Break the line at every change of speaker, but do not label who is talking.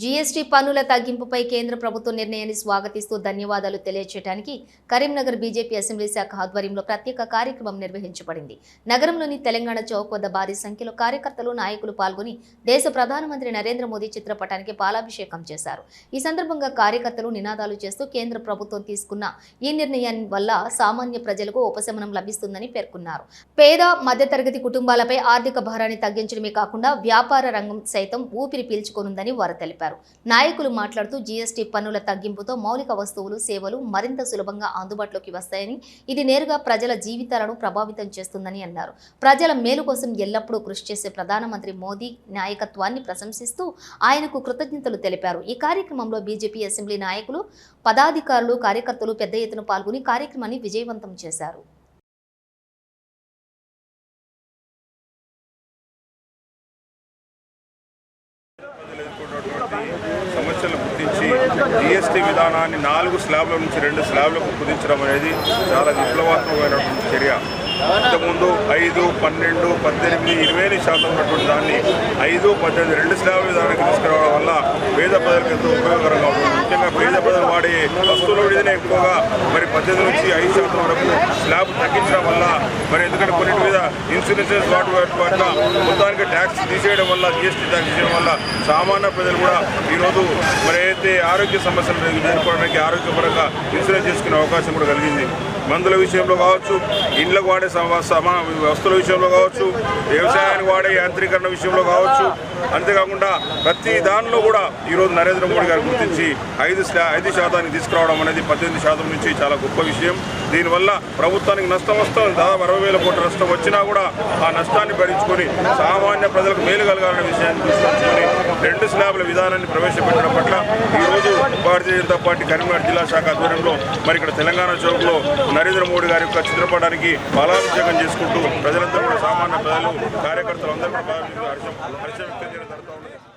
GST పన్నుల తగ్గింపుపై కేంద్ర ప్రభుత్వ నిర్ణయాన్ని స్వాగతిస్తూ ధన్యవాదాలు తెలియజేయడానికి కరీంనగర్ బీజేపీ అసెంబ్లీ శాఖ ఆధ్వర్యంలో ప్రత్యేక కార్యక్రమం నిర్వహించబడింది. నగరంలోని తెలంగాణ చౌక్ వద్ద భారీ సంఖ్యలో కార్యకర్తలు నాయకులు పాల్గొని దేశ ప్రధానమంత్రి నరేంద్ర మోదీ చిత్రపటానికి పాలాభిషేకం చేశారు. ఈ సందర్భంగా కార్యకర్తలు నినాదాలు చేస్తూ కేంద్ర ప్రభుత్వం తీసుకున్న ఈ నిర్ణయం వల్ల సామాన్య ప్రజలకు ఉపశమనం లభిస్తుందని పేర్కొన్నారు. పేద మధ్యతరగతి కుటుంబాలపై ఆర్థిక భారాన్ని తగ్గించడమే కాకుండా వ్యాపార రంగం సైతం ఊపిరి పీల్చుకోనుందని వారు తెలిపారు. నాయకులు మాట్లాడుతూ జీఎస్టీ పన్నుల తగ్గింపుతో మౌలిక వస్తువులు సేవలు మరింత సులభంగా అందుబాటులోకి వస్తాయని ఇది నేరుగా ప్రజల జీవితాలను ప్రభావితం చేస్తుందని అన్నారు. ప్రజల మేలు కోసం ఎల్లప్పుడూ కృషి చేసే ప్రధానమంత్రి మోదీ నాయకత్వాన్ని ప్రశంసిస్తూ ఆయనకు కృతజ్ఞతలు తెలిపారు. ఈ కార్యక్రమంలో బీజేపీ అసెంబ్లీ నాయకులు పదాధికారులు కార్యకర్తలు పెద్ద ఎత్తున పాల్గొని కార్యక్రమాన్ని విజయవంతం చేశారు.
ఎదుర్కొన్నటువంటి సమస్యలు గుర్తించి జిఎస్టీ విధానాన్ని నాలుగు స్లాబ్ల నుంచి రెండు స్లాబ్లకు కుదించడం అనేది చాలా విప్లవాత్మకమైనటువంటి చర్య. ఇంతకుముందు ఐదు పన్నెండు పద్దెనిమిది ఇరవై ఎనిమిది శాతం ఉన్నటువంటి దాన్ని ఐదు పద్దెనిమిది రెండు స్లాబ్ విధానానికి తీసుకురావడం వల్ల పేద ప్రజలకు ఎంతో ఉపయోగకరంగా ఉంటుంది. ముఖ్యంగా పేద ప్రజలు వాడే వస్తువులు ఎక్కువగా పద్దెనిమిది నుంచి ఐదు శాతం వరకు స్లాబ్ తగ్గించడం వల్ల మరి ఎందుకంటే కొన్నిటి మీద ఇన్సూరెన్సెస్ వాటి పట్ల మొత్తానికి ట్యాక్స్ తీసేయడం వల్ల జిఎస్టీ ట్యాక్స్ తీసేయడం వల్ల సామాన్య ప్రజలు కూడా ఈరోజు మరి అయితే ఆరోగ్య సమస్యలు ఎదుర్కోవడానికి ఆరోగ్యపరంగా ఇన్సూరెన్స్ చేసుకునే అవకాశం కూడా కలిగింది. మందుల విషయంలో కావచ్చు ఇండ్లకు వాడే సమా సమా వస్తువుల విషయంలో కావచ్చు వ్యవసాయానికి వాడే యాంత్రీకరణ విషయంలో కావచ్చు అంతేకాకుండా ప్రతి దానిలో కూడా ఈరోజు నరేంద్ర మోడీ గారు గుర్తించి ఐదు ఐదు శాతానికి తీసుకురావడం అనేది పద్దెనిమిది శాతం నుంచి చాలా గొప్ప విషయం. దీనివల్ల ప్రభుత్వానికి నష్టం వస్తుంది. దాదాపు అరవై వేల కోట్ల నష్టం వచ్చినా కూడా ఆ నష్టాన్ని భరించుకొని సామాన్య ప్రజలకు మేలు కలగాలనే విషయాన్ని తీసుకొచ్చుకొని రెండు స్లాబ్ల విధానాన్ని ప్రవేశపెట్టడం పట్ల ఈరోజు భారతీయ జనతా పార్టీ కరీంనగర్ జిల్లా శాఖ ఆధ్వర్యంలో మరి ఇక్కడ తెలంగాణ చౌక్లో నరేంద్ర మోడీ గారి యొక్క చిత్రపటానికి పాలాభిషేకం చేసుకుంటూ ప్రజలందరూ కూడా సామాన్య ప్రజలు కార్యకర్తలు అందరూ కూడా బాగా హర్షం హర్షం వ్యక్తం చేయడం జరుగుతూ ఉంది